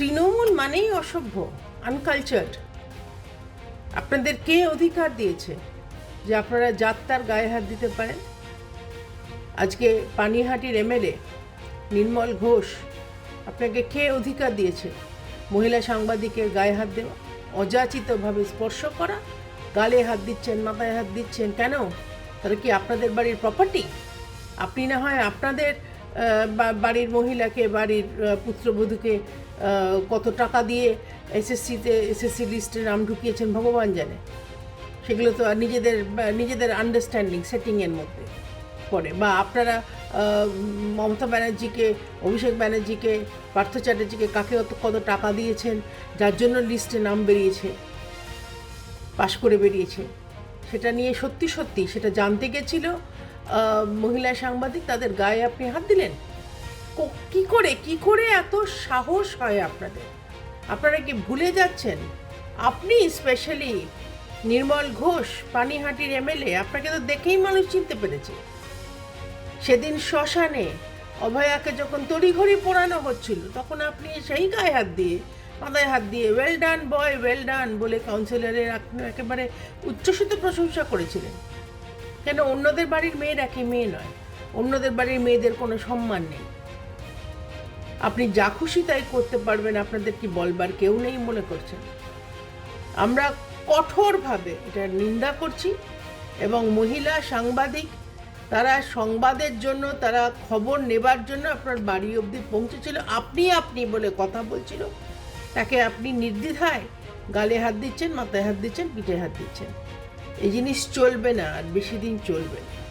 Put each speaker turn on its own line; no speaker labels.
তৃণমূল মানেই অসভ্য আনকালচার্ড আপনাদের কে অধিকার দিয়েছে যে আপনারা যাত্রার গায়ে হাত দিতে পারেন। আজকে পানিহাটির এমএলএ নির্মল ঘোষ আপনাকে কে অধিকার দিয়েছে? মহিলা সাংবাদিকের গায়ে হাত দেওয়া, অযাচিতভাবে স্পর্শ করা, গালে হাত দিচ্ছেন, মাথায় হাত দিচ্ছেন কেন? তারা কি আপনাদের বাড়ির প্রপার্টি আপনি না হয় আপনাদের বাড়ির মহিলাকে, বাড়ির পুত্রবধূকে কত টাকা দিয়ে এসএসসিতে এসএসসি লিস্টে নাম ঢুকিয়েছেন ভগবান জানে। সেগুলো তো নিজেদের নিজেদের আন্ডারস্ট্যান্ডিং সেটিংয়ের মধ্যে পড়ে। বা আপনারা মমতা ব্যানার্জিকে, অভিষেক ব্যানার্জিকে, পার্থ চ্যাটার্জিকে কাকে কত কত টাকা দিয়েছেন, যার জন্য লিস্টে নাম বেরিয়েছে, পাশ করে বেরিয়েছে, সেটা নিয়ে সত্যি সত্যি সেটা জানতে গেছিল মহিলা সাংবাদিক, তাদের গায়ে আপনি হাত দিলেন? কো- করে, কি করে এত সাহস হয় আপনাদের? আপনারা কি ভুলে যাচ্ছেন? আপনি স্পেশালি নির্মল ঘোষ, পানিহাটির এমএলএ, আপনাকে তো দেখেই মানুষ চিনতে পেরেছে। সেদিন শ্মশানে অভয়াকে যখন তড়িঘড়ি পোড়ানো হচ্ছিল, তখন আপনি সেই গায়ে হাত দিয়ে, মাথায় হাত দিয়ে ওয়েল ডান বয় ওয়েল ডান বলে কাউন্সিলরের আপনি একেবারে উচ্ছ্বসিত প্রশংসা করেছিলেন। কেন অন্যদের বাড়ির মেয়ের একই মেয়ে নয়? অন্যদের বাড়ির মেয়েদের কোনো সম্মান নেই। আপনি যা খুশি তাই করতে পারবেন, আপনাদের কি বলবার কেউ নেই মনে করছেন? আমরা কঠোরভাবে এটা নিন্দা করছি এবং মহিলা সাংবাদিক, তারা সংবাদের জন্য, তারা খবর নেবার জন্য আপনার বাড়ি অবধি পৌঁছেছিল। আপনি আপনি বলে কথা বলছিল। তাকে আপনি নির্দ্বিধায় গালে হাত দিচ্ছেন, মাথায় হাত দিচ্ছেন, পিঠে হাত দিচ্ছেন। এই জিনিস চলবে না আর বেশি দিন চলবে। না